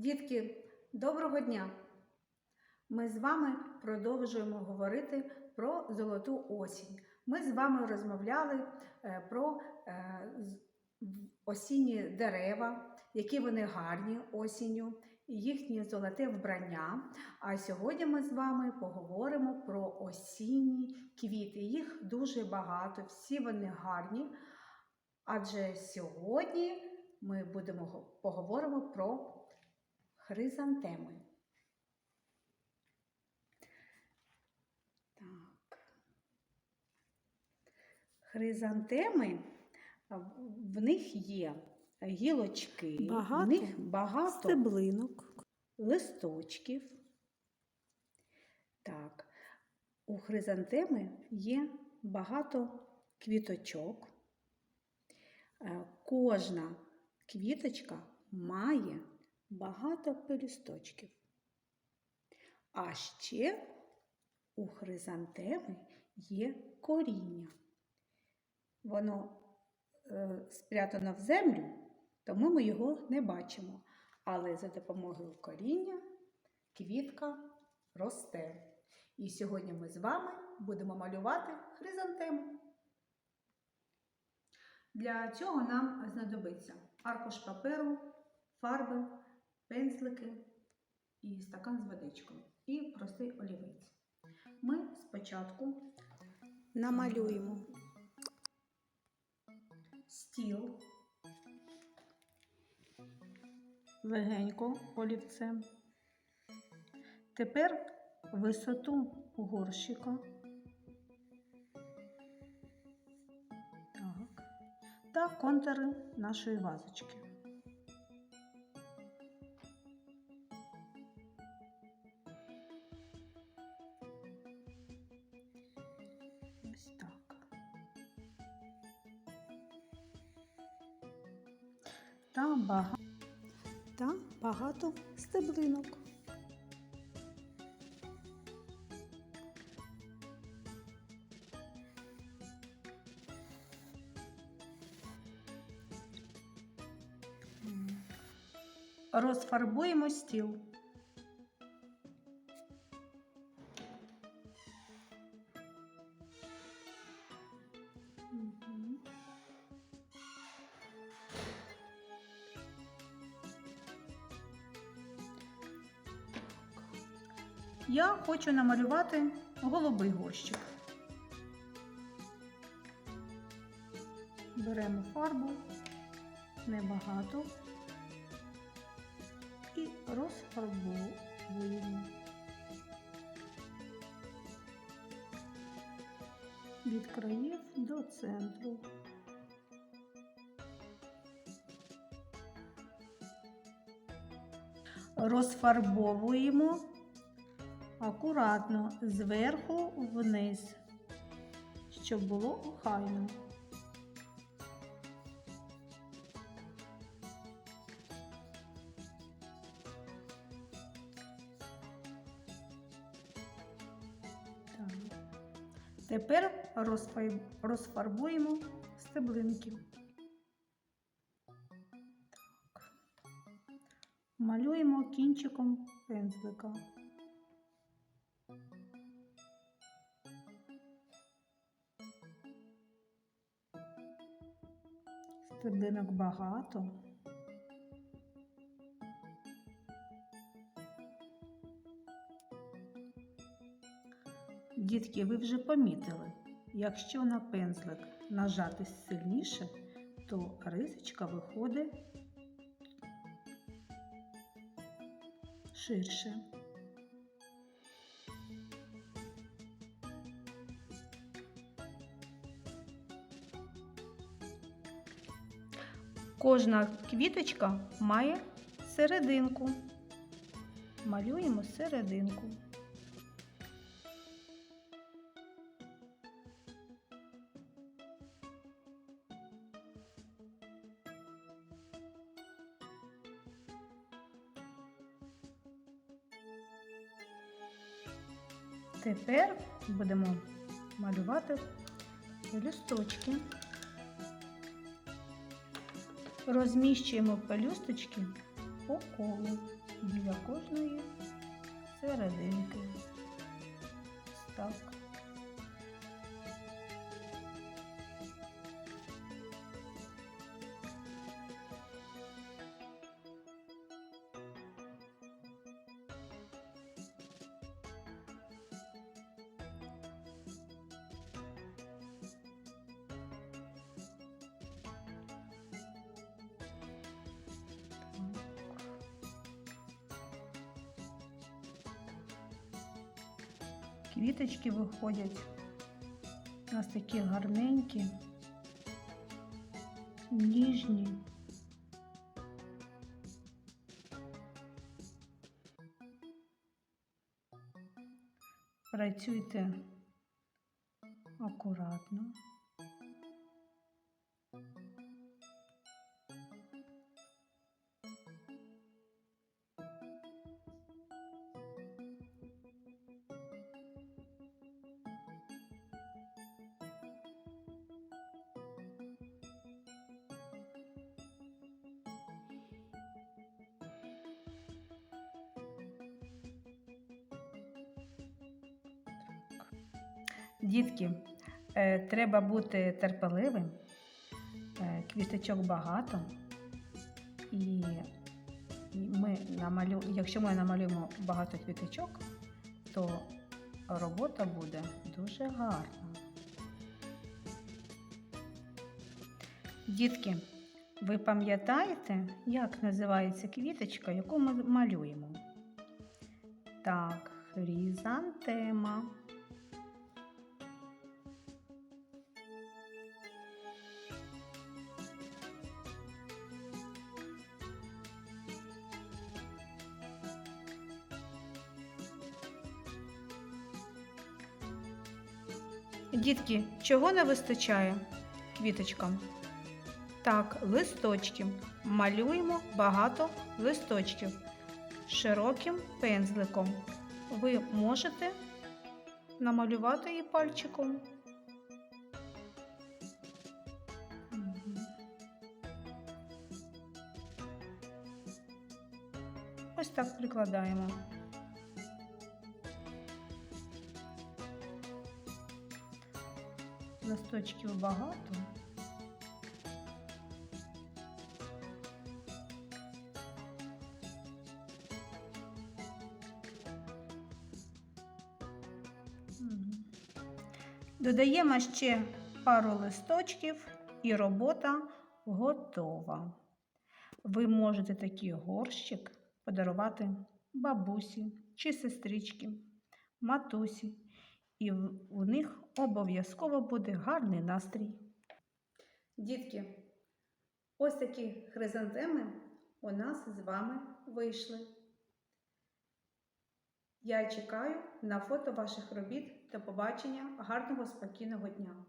Дітки, доброго дня! Ми з вами продовжуємо говорити про золоту осінь. Ми з вами розмовляли е, про е, осінні дерева, які вони гарні осінню, їхнє золоте вбрання. А сьогодні ми з вами поговоримо про осінні квіти. Їх дуже багато, всі вони гарні. Адже сьогодні ми будемо поговоримо про хризантеми. Так. Хризантеми в- них є гілочки, Багато в них багато Стеблинок. листочків. Так, у хризантеми є багато квіточок. Е, Кожна квіточка має багато пелюсточків. А ще у хризантеми є коріння. Воно е, спрятано в землю, тому ми його не бачимо. Але за допомогою коріння квітка росте. І сьогодні ми з вами будемо малювати хризантему. Для цього нам знадобиться аркуш паперу, фарби, пензлики і стакан з водичкою і простий олівець. Ми спочатку Намалюємо. стіл легенько олівцем. Тепер висоту горщика. Так. Та контури нашої вазочки. Та багато. Та багато стеблинок. Розфарбуємо стіл. Я хочу намалювати голубий горщик. Беремо фарбу небагато і розфарбовуємо. Від країв до центру. Розфарбовуємо акуратно зверху вниз, щоб було охайно. Тепер розфарбуємо стеблинки. Так. Малюємо кінчиком пензлика. Стеблинок багато. Дітки, ви вже помітили, якщо на пензлик нажати сильніше, то рисочка виходить ширше. Кожна квіточка має серединку. Малюємо серединку. Тепер будемо малювати листочки. Розміщуємо пелюсточки по колу біля кожної серединки. Так. Квіточки виходять у нас такі гарненькі, ніжні. Працюйте акуратно. Дітки, е, треба бути терпеливим, е, квіточок багато. І ми намалю... якщо ми намалюємо багато квіточок, то робота буде дуже гарна. Дітки, ви пам'ятаєте, як називається квіточка, яку ми малюємо? Так, хризантема. Дітки, чого не вистачає квіточкам? Так, листочків. Малюємо багато листочків широким пензликом. Ви можете намалювати її пальчиком. Ось так прикладаємо. Листочків багато. Додаємо ще пару листочків і робота готова. Ви можете такий горщик подарувати бабусі чи сестричці, матусі, і у них обов'язково буде гарний настрій. Дітки, ось такі хризантеми у нас з вами вийшли. Я чекаю на фото ваших робіт. До побачення, гарного спокійного дня!